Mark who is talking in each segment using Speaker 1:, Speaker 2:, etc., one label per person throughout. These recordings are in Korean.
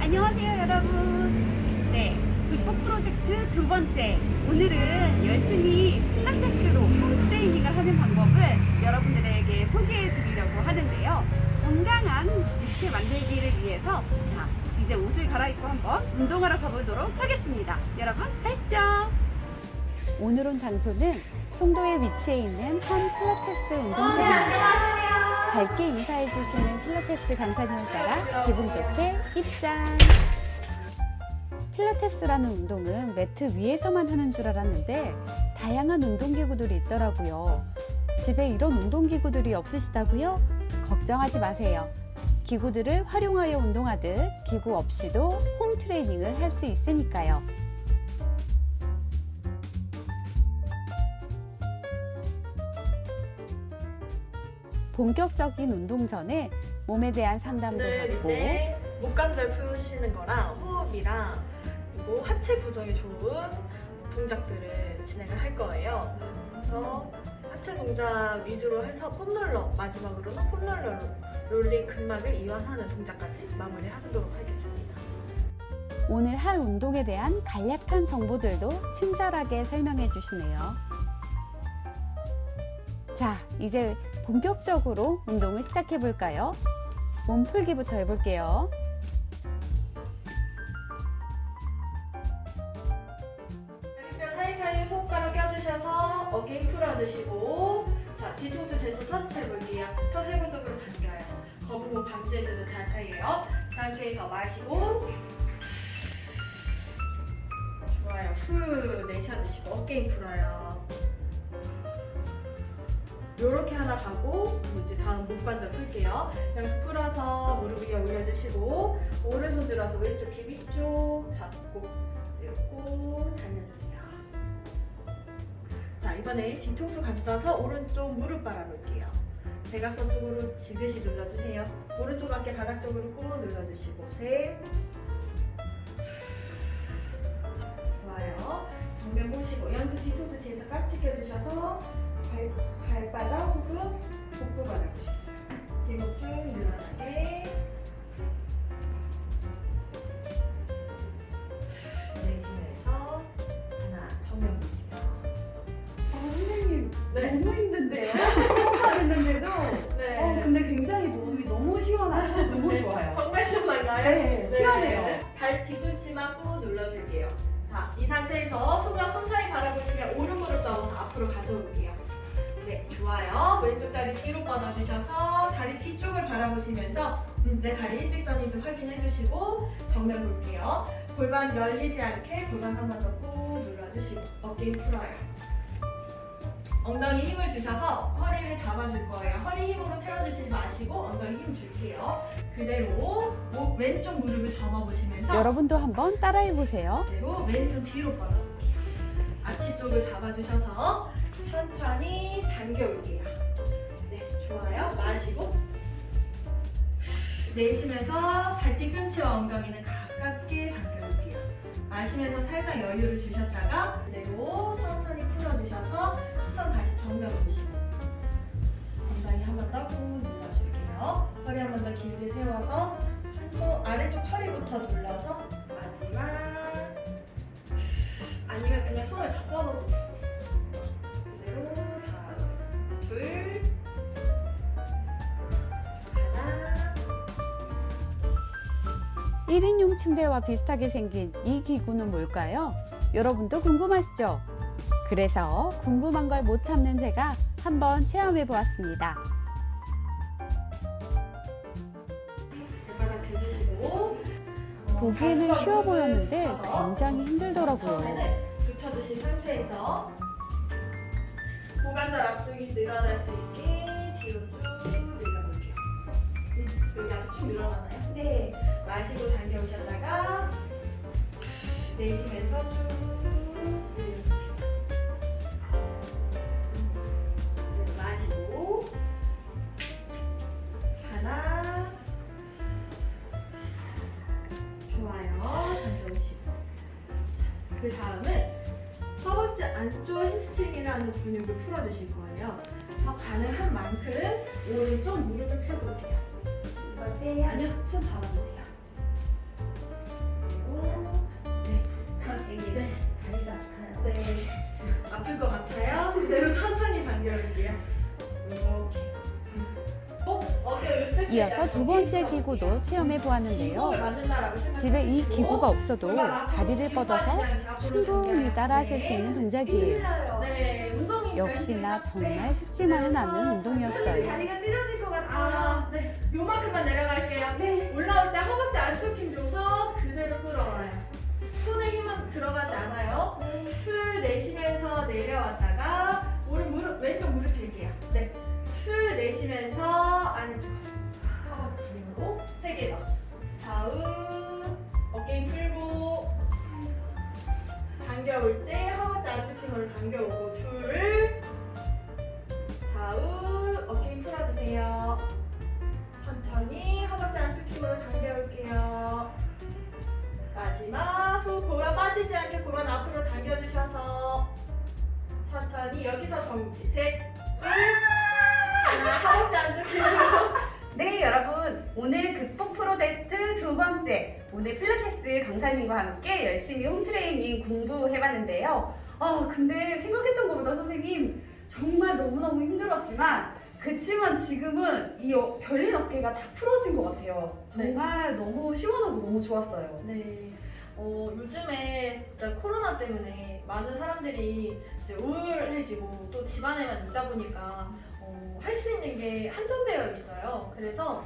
Speaker 1: 안녕하세요 여러분. 네 극복 프로젝트 두 번째. 오늘은 열심히 필라테스로 홈 트레이닝을 하는 방법을 여러분들에게 소개해 드리려고 하는데요. 건강한 육체 만들기를 위해서 자 이제 옷을 갈아입고 한번 운동하러 가보도록 하겠습니다. 여러분 가시죠. 오늘 온 장소는 송도에 위치해 있는 한 필라테스 운동장입니다 밝게 인사해 주시는 필라테스 강사님을 따라 기분 좋게 입장. 필라테스라는 운동은 매트 위에서만 하는 줄 알았는데 다양한 운동기구들이 있더라고요. 집에 이런 운동기구들이 없으시다고요? 걱정하지 마세요. 기구들을 활용하여 운동하듯 기구 없이도 홈 트레이닝을 할 수 있으니까요. 본격적인 운동 전에 몸에 대한 상담도
Speaker 2: 오늘
Speaker 1: 받고
Speaker 2: 네, 이제 목관절 푸시는 거랑 호흡이랑 그리고 하체 구정에 좋은 동작들을 진행을 할 거예요. 그래서 하체 동작 위주로 해서 폼롤러 마지막으로는 폼롤러 롤링 근막을 이완하는 동작까지 마무리하도록 하겠습니다.
Speaker 1: 오늘 할 운동에 대한 간략한 정보들도 친절하게 설명해 주시네요. 자, 이제 본격적으로 운동을 시작해 볼까요? 몸풀기부터 해볼게요.
Speaker 2: 뼈 사이사이 손가락 껴주셔서 어깨 풀어주시고 자 뒤통수 대서 터치 해 볼게요. 터 세부적으로 당겨요. 거북목 방지해주는 자세예요. 상태에서 마시고 좋아요. 후 내쉬어주시고 어깨 힘 풀어요. 요렇게 하나 가고 이제 다음 목관절 풀게요. 양수 풀어서 무릎 위에 올려주시고 오른손 들어서 왼쪽 귀 위쪽 잡고 내고 당겨주세요. 자 이번에 뒤통수 감싸서 오른쪽 무릎 바라볼게요. 대각선 쪽으로 지그시 눌러주세요. 오른쪽 어깨 바닥 쪽으로 꾹 눌러주시고 셋 좋아요. 정면 보시고 연수 뒤통수 뒤에서 깍지 껴주셔서 발, 발바닥 혹은 복부 바라보시고 뒤목 쭉 늘어나게 내쉬면서 하나 정면 볼게요.
Speaker 1: 선생님,
Speaker 2: 네.
Speaker 1: 너무 힘든데요? 했는데도
Speaker 2: 네.
Speaker 1: 어, 근데 굉장히 몸이 너무 시원하고 너무 좋아요.
Speaker 2: 정말 시원한가요?
Speaker 1: 네, 시원해요.
Speaker 2: 발 뒤꿈치만 꾹 눌러줄게요. 자, 이 상태에서 손과 손 사이 뻗어주셔서 다리 뒤쪽을 바라보시면서 음, 내 다리 일직선인지 확인해 주시고 정면 볼게요. 골반 열리지 않게 골반 한 번 더 꾹 눌러주시고 어깨 힘 풀어요. 엉덩이 힘을 주셔서 허리를 잡아줄 거예요. 허리 힘으로 세워주시지 마시고 엉덩이 힘 줄게요. 그대로 목 왼쪽 무릎을 접어보시면서
Speaker 1: 여러분도 한번 따라해 보세요.
Speaker 2: 그대로 왼손 뒤로 뻗어볼게요. 아치 쪽을 잡아주셔서 천천히 당겨올게요. 내쉬면서 발 뒤꿈치와 엉덩이는 가깝게 당겨올게요. 마시면서 살짝 여유를 주셨다가 그대로 천천히 풀어주셔서 시선 다시 정면 보시고 엉덩이 한 번 더 꾹 눌러줄게요. 허리 한 번 더 길게 세워서 한손 아래쪽 허리부터 눌러서
Speaker 1: 1인용 침대와 비슷하게 생긴 이 기구는 뭘까요? 여러분도 궁금하시죠? 그래서 궁금한 걸 못 참는 제가 한번 체험해 보았습니다.
Speaker 2: 발바닥 대주시고 어,
Speaker 1: 보기에는 쉬워 보였는데 굉장히 힘들더라고요.
Speaker 2: 붙여주신 상태에서 고관절 앞쪽이 늘어날 수 있게 뒤로 쭉 밀어볼게요. 음, 여기 앞에 쭉 늘어나나요? 네. 마시고 당겨오셨다가 내쉬면서 마시고 하나 좋아요. 당겨오시고 그 다음은 허벅지 안쪽 햄스트링이라는 근육을 풀어주실 거예요. 더 가능한 만큼 오른쪽 무릎을 펴도 돼요.
Speaker 1: 걸 떼요.
Speaker 2: 아니요, 손 잡아주세요. 그리고 네,
Speaker 1: 선생님 네. 다리가
Speaker 3: 아파요.
Speaker 2: 네, 아플 것 같아요. 그대로 천천히 당겨볼게요. 어?
Speaker 1: 이어서 두 번째 기구도 체험해 보았는데요. 집에 이 기구가 없어도 다리를 뻗어서 충분히 따라하실 네. 수 있는 동작이에요.
Speaker 2: 네,
Speaker 1: 역시나 네. 정말 쉽지만은 않은 운동이었어요.
Speaker 2: 다리가 찢어질 아, 네. 요만큼만 내려갈게요.
Speaker 1: 네.
Speaker 2: 올라올 때 허벅지 안쪽 힘 줘서 그대로 끌어와요. 손에 힘은 들어가지 않아요. 스 내쉬면서 내려왔다가 오른 무릎 왼쪽 무릎 빌게요. 네. 스 내쉬면서 정지 셋, 허벅지 안쪽 힘으로
Speaker 1: 네, 여러분. 오늘 극복 프로젝트 두 번째. 오늘 필라테스 강사님과 함께 열심히 홈트레이닝 공부해봤는데요. 아, 근데 생각했던 것보다 선생님 정말 너무너무 힘들었지만 그치만 지금은 이 어- 결린 어깨가 다 풀어진 것 같아요. 정말 너무 시원하고 너무 좋았어요.
Speaker 2: 네. 어, 요즘에 진짜 코로나 때문에 많은 사람들이 이제 우울해지고 또 집안에만 있다 보니까 어, 할 수 있는 게 한정되어 있어요. 그래서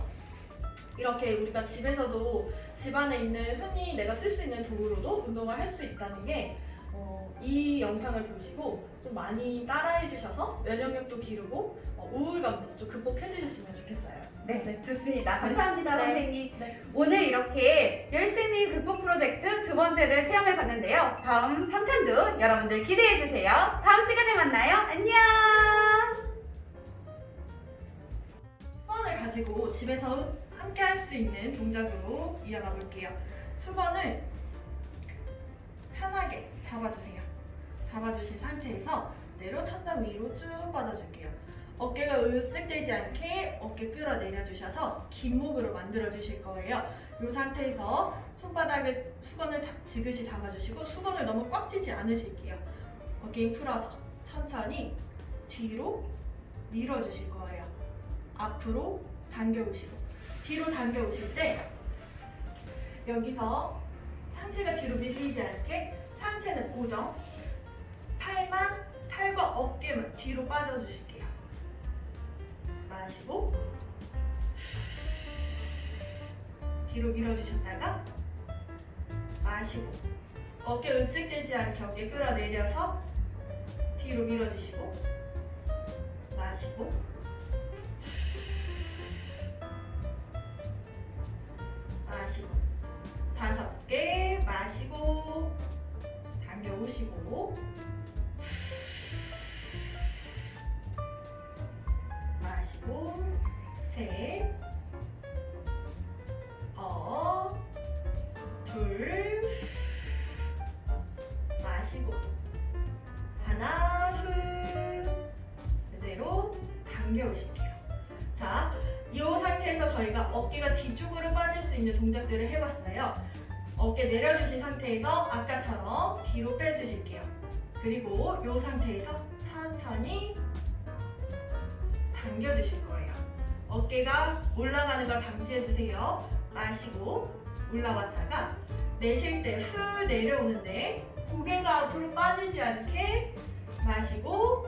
Speaker 2: 이렇게 우리가 집에서도 집안에 있는 흔히 내가 쓸 수 있는 도구로도 운동을 할 수 있다는 게 어, 이 영상을 보시고 좀 많이 따라해 주셔서 면역력도 기르고 어, 우울감도 좀 극복해 주셨으면 좋겠어요.
Speaker 1: 네, 네, 좋습니다. 감사합니다,
Speaker 2: 네.
Speaker 1: 선생님.
Speaker 2: 네.
Speaker 1: 오늘 이렇게 열심히 극복 프로젝트 두 번째를 체험해 봤는데요. 다음 3탄도 여러분들 기대해 주세요. 다음 시간에 만나요. 안녕!
Speaker 2: 수건을 가지고 집에서 함께 할 수 있는 동작으로 이어가 볼게요. 수건을 편하게 잡아주세요. 잡아주신 상태에서 그대로 천장 위로 쭉 뻗어줄게요. 어깨가 으쓱되지 않게 어깨 끌어내려 주셔서 긴 목으로 만들어 주실 거예요. 이 상태에서 손바닥을 수건을 다 지그시 잡아주시고 수건을 너무 꽉 쥐지 않으실게요. 어깨 힘 풀어서 천천히 뒤로 밀어 주실 거예요. 앞으로 당겨오시고 뒤로 당겨오실 때 여기서 상체가 뒤로 밀리지 않게 상체는 고정. 팔만 팔과 어깨만 뒤로 빠져주실게요. 마시고 뒤로 밀어주셨다가 마시고 어깨 으쓱되지 않게 어깨 끌어내려서 뒤로 밀어주시고 마시고 마시고 셋 어, 둘, 마시고 하나, 후 그대로 당겨 오실게요. 자, 이 상태에서 저희가 어깨가 뒤쪽으로 빠질 수 있는 동작들을 해봤어요. 어깨 내려주신 상태에서 아까처럼 뒤로 빼주실게요. 그리고 이 상태에서 천천히 당겨주실 거예요. 어깨가 올라가는 걸 방지해주세요. 마시고 올라왔다가 내쉴 때 후 내려오는데 고개가 앞으로 빠지지 않게 마시고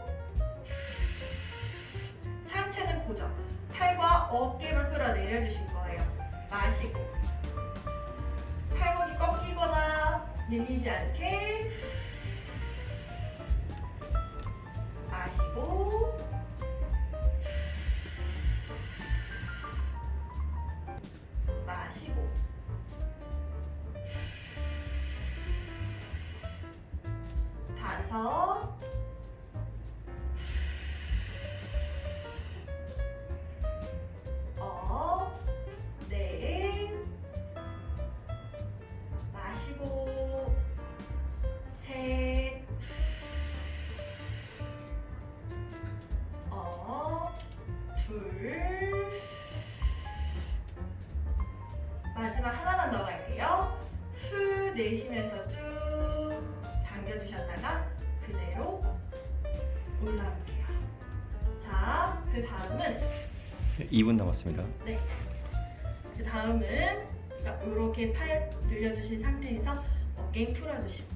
Speaker 2: 상체는 고정. 팔과 어깨만 끌어내려 주실 거예요. 마시고 밀리지 않게 마시고 마시고 다섯 올라올게요. 자, 그 다음은
Speaker 4: 2분 남았습니다.
Speaker 2: 다음은 이렇게 팔 늘려주신 상태에서 어깨 풀어주시고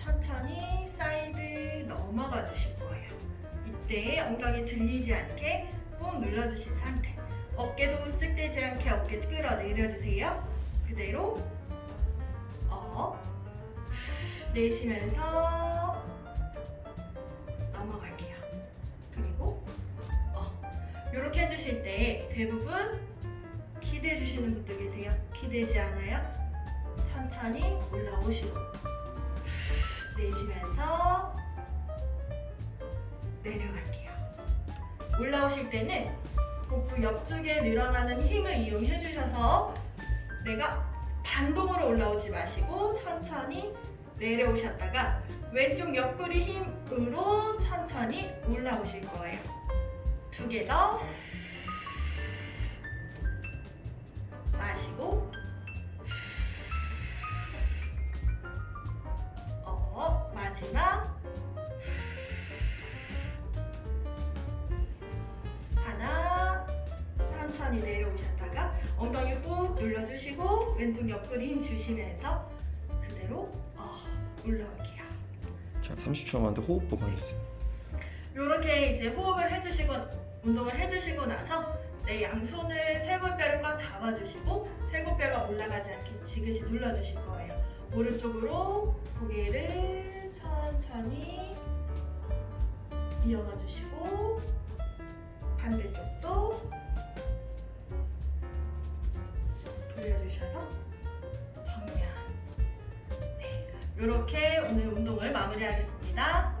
Speaker 2: 천천히 사이드 넘어가 주실 거예요. 이때 엉덩이 들리지 않게 꾹 눌러주신 상태. 어깨도 으쓱대지 않게 어깨 끌어내려주세요. 그대로 업 내쉬면서 이렇게 해주실 때 대부분 기대해 주시는 분들 계세요. 기대지 않아요? 천천히 올라오시고 내쉬면서 내려갈게요. 올라오실 때는 복부 옆쪽에 늘어나는 힘을 이용해 주셔서 내가 반동으로 올라오지 마시고 천천히 내려오셨다가 왼쪽 옆구리 힘으로 천천히 올라오실 거예요. 두 개 더. 마시고 어 마지막 하나 천천히 내려오셨다가 엉덩이 꾹 눌러주시고 왼쪽 옆구리 힘 주시면서 그대로 어, 올라올게요.
Speaker 4: 자, 30초 남았는데 호흡법 알려주세요.
Speaker 2: 이렇게 이제 호흡을 해주시고 운동을 해주시고 나서 내 양손을 쇄골뼈를 꽉 잡아주시고 쇄골뼈가 올라가지 않게 지그시 눌러주실 거예요. 오른쪽으로 고개를 천천히 이어가 주시고 반대쪽도 돌려주셔서 정면. 네, 이렇게 오늘 운동을 마무리하겠습니다.